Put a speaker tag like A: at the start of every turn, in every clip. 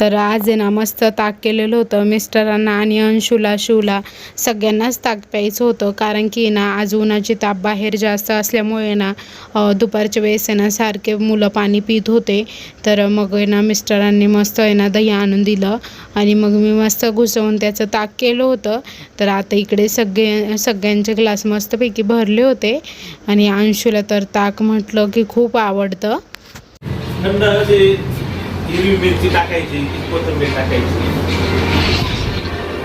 A: तर आज आहे ना मस्त ताक केलेलं होतं. मिस्टरांना आणि अंशूला शिवला सगळ्यांनाच ताक प्यायचं होतं. कारण की ना आज उन्हाची ताप बाहेर जास्त असल्यामुळे ना दुपारच्या वेळेस आहे ना सारखे मुलं पाणी पित होते. तर मग आहे ना मिस्टरांनी मस्त आहे ना दही आणून दिलं. आणि मग मी मस्त घुसवून त्याचं ताक केलं होतं. तर आता इकडे सगळे सगळ्यांचे ग्लास मस्तपैकी भरले होते. आणि अंशूला तर ताक म्हटलं की खूप आवडतं.
B: हिरवी मिरची टाकायची कोथिंबीर टाकायची.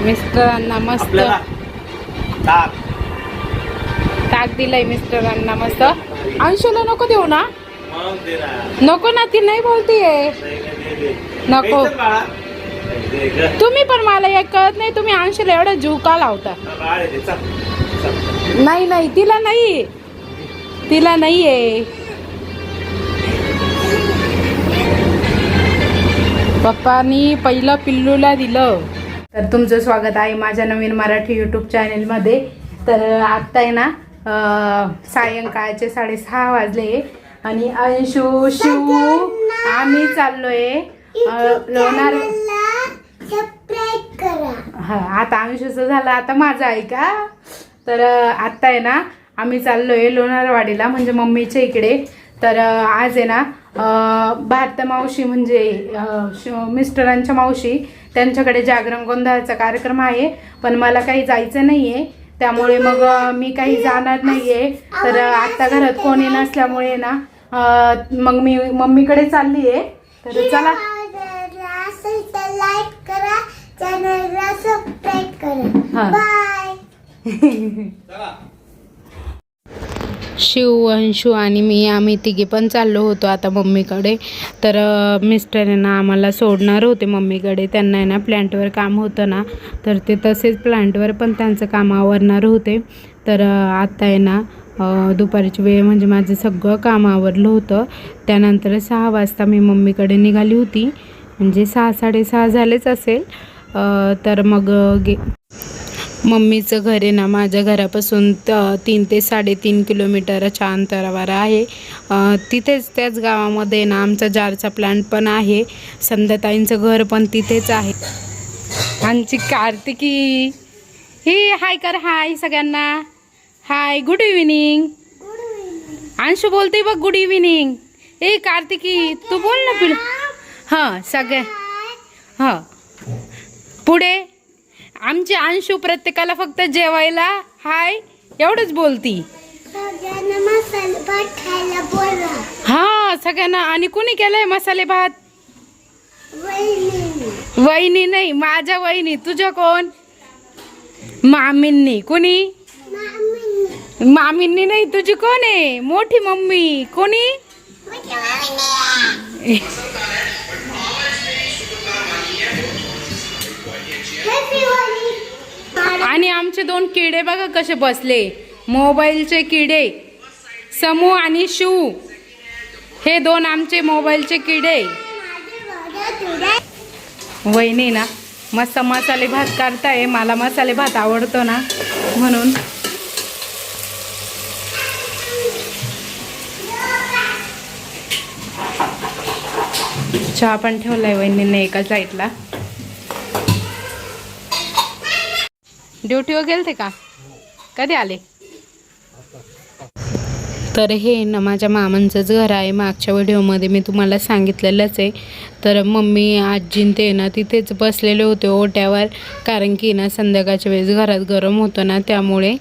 A: मिस्टरांना मस्त
B: ताक.
A: ताक दिलंय मिस्टरांना मस्त. अंशूला नको देऊ ना. नको ना ती नाही बोलतीये. नको. तुम्ही पण मला एक कळत नाही तुम्ही अंशूला एवढा जीव का लावता. नाही नाही तिला नाही. तिला नाहीये. पप्पानी पहिलं पिल्लूला दिलं. तर तुमचं स्वागत आहे माझ्या नवीन मराठी यूट्यूब चॅनेलमध्ये तर आत्ता आहे ना सायंकाळचे साडेसहा वाजले आणि अंशू शिव आम्ही चाललोय लोणार हा आता अंशूचं झालं आता माझं ऐका तर आत्ता आहे ना आम्ही चाललोय लोणारवाडीला म्हणजे मम्मीच्या इकडे. तर आज आहे ना भारत मावशी म्हणजे मिस्टरांच्या मावशी त्यांच्याकडे जागरण गोंधळाचा कार्यक्रम आहे. पण मला काही जायचं नाही आहे त्यामुळे मग मी काही जाणार नाही आहे तर आत्ता घरात कोणी नसल्यामुळे ना मग मी मम्मीकडे चालली आहे तर चला.
C: लाईक करा चॅनलला सबस्क्राईब
A: हा.
C: करा बाय
A: शिव अंशू आणि मी आम्ही तिघे पण चाललो होतो आता मम्मीकडे. तर मिस्टर यांना आम्हाला सोडणार होते मम्मीकडे. त्यांना आहे ना प्लॅन्टवर काम होतं ना. तर ते तसेच प्लॅन्टवर पण त्यांचं काम आवरणार होते. तर आता आहे ना दुपारची वेळ म्हणजे माझं सगळं काम आवरलं होतं. त्यानंतर सहा वाजता मी मम्मीकडे निघाली होती. म्हणजे सहा साडेसहा झालेच असेल. तर मग गे मम्मीचं घर आहे ना माझ्या घरापासून त तीन ते साडेतीन किलोमीटरच्या अंतरावर आहे. तिथेच त्याच गावामध्ये ना आमचा जारचा प्लांट पण आहे. संध्याताईंचं घर पण तिथेच आहे. आमची कार्तिकी ही हाय कर हाय सगळ्यांना. हाय गुड इव्हिनिंग अंशू बोलते बघ गुड इव्हिनिंग ए कार्तिकी तू बोल ना पिल हां सगळ्या हां. पुढे? आमची अंशू प्रत्येकाला फक्त जेवायला. हाय एवढंच बोलती. हा सगळ्यांना. आणि कुणी केलंय मसाले भात?
C: वहिनी
A: नाही माझ्या वहिनी. तुझ्या कोण? मामींनी. कुणी?
C: मामी
A: मामींनी नाही तुझी कोण आहे? मोठी मम्मी. कोणी? आणि आमचे दोन किडे बघा कसे बसले. मोबाईलचे किडे समू आणि शिव हे दोन आमचे मोबाईलचे किडे. वहिनी ना मस्त मसाले भात करताय. मला मसाले भात आवडतो ना म्हणून. चहा पण ठेवलाय वहिनीने एका साईडला ड्युटीवर गेलते का? कधी आले? तर हे ना माझ्या मामांचंच घर आहे. मागच्या व्हिडिओमध्ये मी तुम्हाला सांगितलेलंच आहे. तर मम्मी आजीन ते ना तिथेच बसलेले होते ओट्यावर. कारण की ना संध्याकाळच्या वेळेस घरात गरम होतं ना त्यामुळे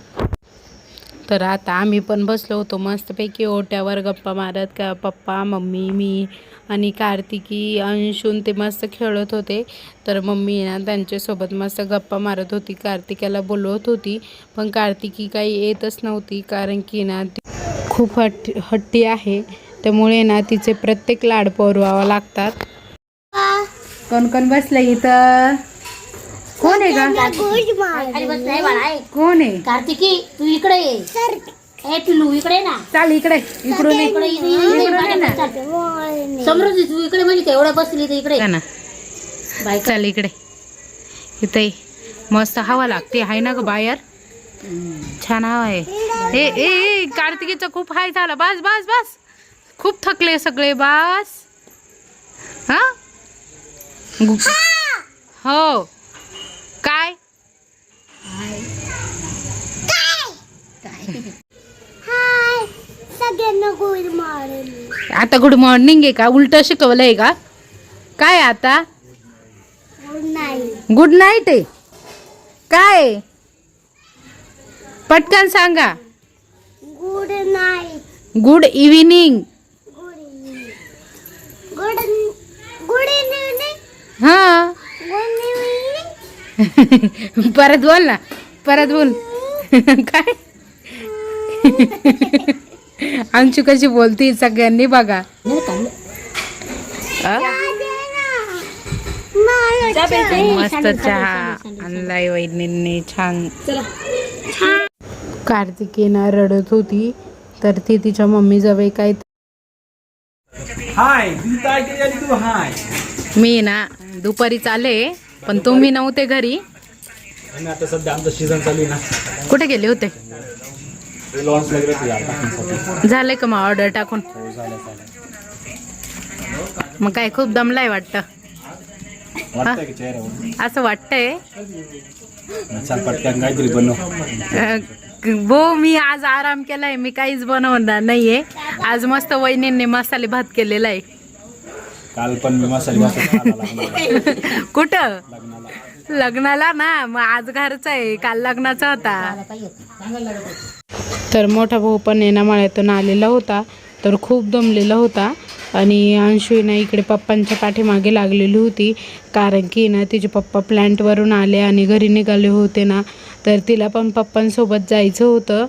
A: तर आता आम्ही पण बसलो होतो मस्तपैकी ओट्यावर गप्पा मारत का पप्पा मम्मी मी आणि कार्तिकी अंशून ते मस्त खेळत होते. तर मम्मी ना त्यांच्यासोबत मस्त गप्पा मारत होती कार्तिकाला बोलवत होती. पण कार्तिकी काही येतच नव्हती कारण की ना ती खूप हट हट्टी आहे. त्यामुळे ना तिचे प्रत्येक लाड पुरवावं लागतात. कोण कोण बसलं इथं? कोण आहे का. कोण आहे?
D: कार्तिकी तू इकडे ये. ए पिल्लू इकडे ये ना.
A: चाल इकडे. इकडून ये.
D: इकडे इकडे- इकडे
A: इकडून ये ना.
C: मॉर्निंग
D: समृद्धी तू इकडे म्हणजे एवढं बसली तर इकडे
A: ना.
D: बायका.
A: चल इकडे. इथे ये. मस्त हवा लागते. आहे ना ग बाहेर? छान हवा आहे. ए ए ए, कार्तिकीचं खूप हाय झालं. बस बस बस. खूप थकले सगळे बस. हा? गु- हो. काय?
C: हाय. सगळ्यांना गुड मॉर्निंग
A: आता गुड मॉर्निंग आहे का? उलट शिकवलंय का? काय आता?
C: गुड नाईट
A: गुड नाईट आहे. काय? पटकन सांगा.
C: Good night
A: good evening
C: good good good evening
A: हा
C: गुड इव्हनिंग
A: परत बोल ना परत बोल. काय? आमची कशी बोलती सगळ्यांनी बघा. आ? मस्त चहा आणलाय वहिनींनी छान. कार्तिकीना रडत होती तर ती तिच्या मम्मी जवळ काय
B: हाय तू काय केली आली तू? हाय
A: मी ना दुपारी चाले पण तुम्ही नव्हते घरी.
B: आणि आता सध्या आमचं सीझन चालू आहे ना.
A: कुठे गेले होते?
B: लॉन्च वगैरे टाकण्यासाठी
A: झाले का मग ऑर्डर टाकून?
B: हो झालं चालेल
A: मग काय खूप दमलाय वाटतं.
B: वाटतंय की चेहऱ्यावर?
A: असं वाटतंय.
B: चाल पटकन काहीतरी बनव.
A: अं, मी आज आराम केलाय. मी काहीच बनवणार नाहीये. आज मस्त वहिनींनी मसाले भात केलेला आहे
B: काल पण मी मसाले भात खायला लागलो
A: कुठं?
B: लग्नाला.
A: ना मग आज घरचा आहे काल लग्नाचा होता. तर मोठा भाऊ पण येणा माळ्यातून आलेला होता तर खूप दमलेला होता. आणि अंशू ना इकडे पप्पांच्या पाठीमागे लागलेली होती कारण की ना तिचे पप्पा प्लॅन्टवरून आले आणि घरी निघाले होते ना तर तिला पण पप्पांसोबत जायचं होतं.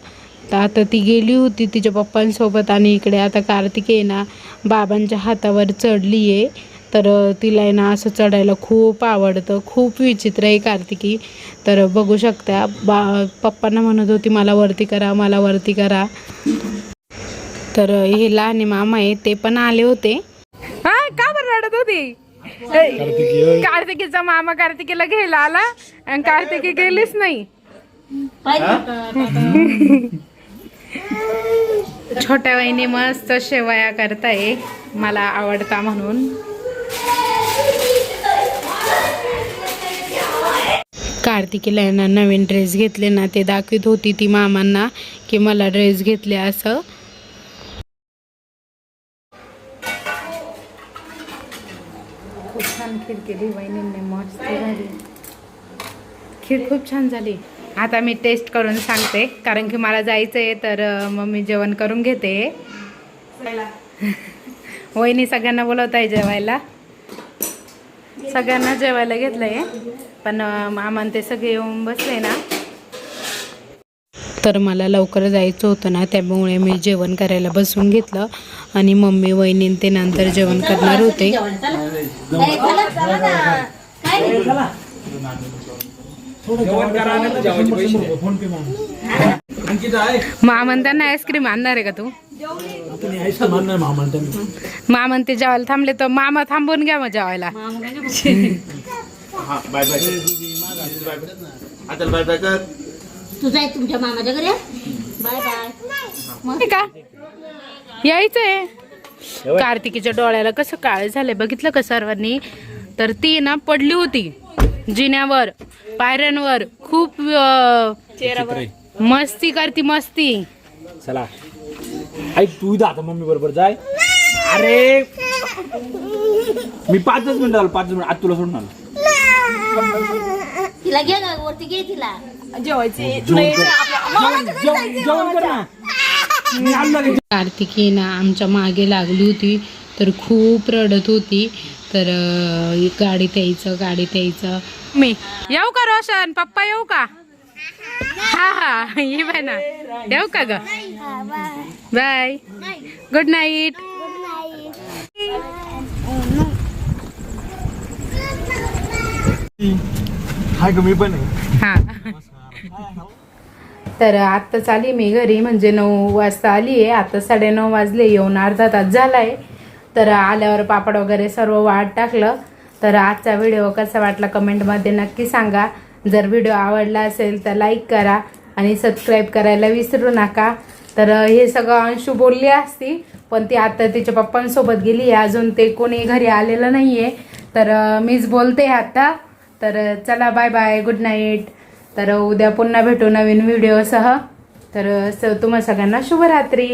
A: तर आता ती गेली होती तिच्या पप्पांसोबत आणि इकडे आता कार्तिकी आहे ना बाबांच्या हातावर चढली आहे. तर तिला आहे ना असं चढायला खूप आवडतं. खूप विचित्र आहे कार्तिकी. तर बघू शकता बा पप्पांना म्हणत होती मला वरती करा मला वरती करा. तर हे लहान मामा आहे ते पण आले होते. हा का बरं रडत होती? कार्तिकीचा मामा कार्तिकीला घ्यायला आला आणि कार्तिकी गेलीच नाही. छोट्या वहिनी मस्त शेवया करताय. मला आवडता म्हणून. कार्तिकीला यांना नवीन ड्रेस घेतले ना ते दाखवत होती ती मामांना की मला ड्रेस घेतले असं. खूप छान खीर केली वहिनींनी मस्त झाली. खीर खूप छान झाली. आता मी टेस्ट करून सांगते. कारण की मला जायचं आहे तर मग मी जेवण करून घेते. वहिनी सगळ्यांना बोलवत आहे जेवायला? सगळ्यांना जेवायला घेतलंय. पण अं, मामा ते सगळे येऊन बसले ना. तर मला लवकर जायचं होतं ना त्यामुळे मी जेवण करायला बसून घेतलं. आणि मम्मी वहिनी ते नंतर जेवण करणार होते
D: जेवण चला. ए, चला, चला ना. काय नाही.
A: मामन त्यांना आईस्क्रीम आणणार आहे का तू? मामन ते जेवायला थांबले तर मामा थांबून घ्या मग जेवायला.
B: हा बाय बाय आता बाय बाय कर.
D: तू जाय तुमच्या मामाच्या घरी? बाय बाय
A: नाही का? यायचंय. कार्तिकीच्या डोळ्याला कसं काळे झाले बघितलं का सर्वांनी? तर ती ना पडली होती. जिन्यावर पायऱ्यांवर खूप मस्ती करती मस्ती.
E: चला. ऐक तू इथं आता मम्मी बरोबर जाय. अरे! मी पाचच मिनिट आलो पाच मिनिट. आज तुला सोडून आलो
D: तिला घे ना वरती घे तिला.
E: जेवण कर. जेवण जेवण कर ना. मी आलो लगेच.
A: कार्तिकी ना आमच्या मागे लागली होती तर खूप रडत होती. तर गाडीत यायचं गाडीत यायचं मी येऊ का रोशन? पप्पा येऊ का? हा हा. ये बाय ना. येऊ का ग? बाय. गुड नाईट
E: हाय ग मी पण
A: हा. तर आत्ताच आली मी घरी म्हणजे नऊ वाजता आली आहे आता साडेनऊ वाजले येऊन अर्धा तास झालाय. तर आल्यावर पापड वगैरे सर्व वाट टाकलं. तर आजचा व्हिडिओ कसा वाटला कमेंटमध्ये नक्की सांगा. जर व्हिडिओ आवडला असेल तर लाईक करा आणि सबस्क्राईब करायला विसरू नका. तर हे सगळं अंशू बोलली असती पण ती आता तिच्या पप्पांसोबत गेली आहे. अजून ते कोणी घरी आलेलं नाही आहे तर मीच बोलते आता. तर चला बाय बाय गुड नाईट तर उद्या पुन्हा भेटू नवीन व्हिडिओसह. तर तुम्हा सगळ्यांना शुभरात्री.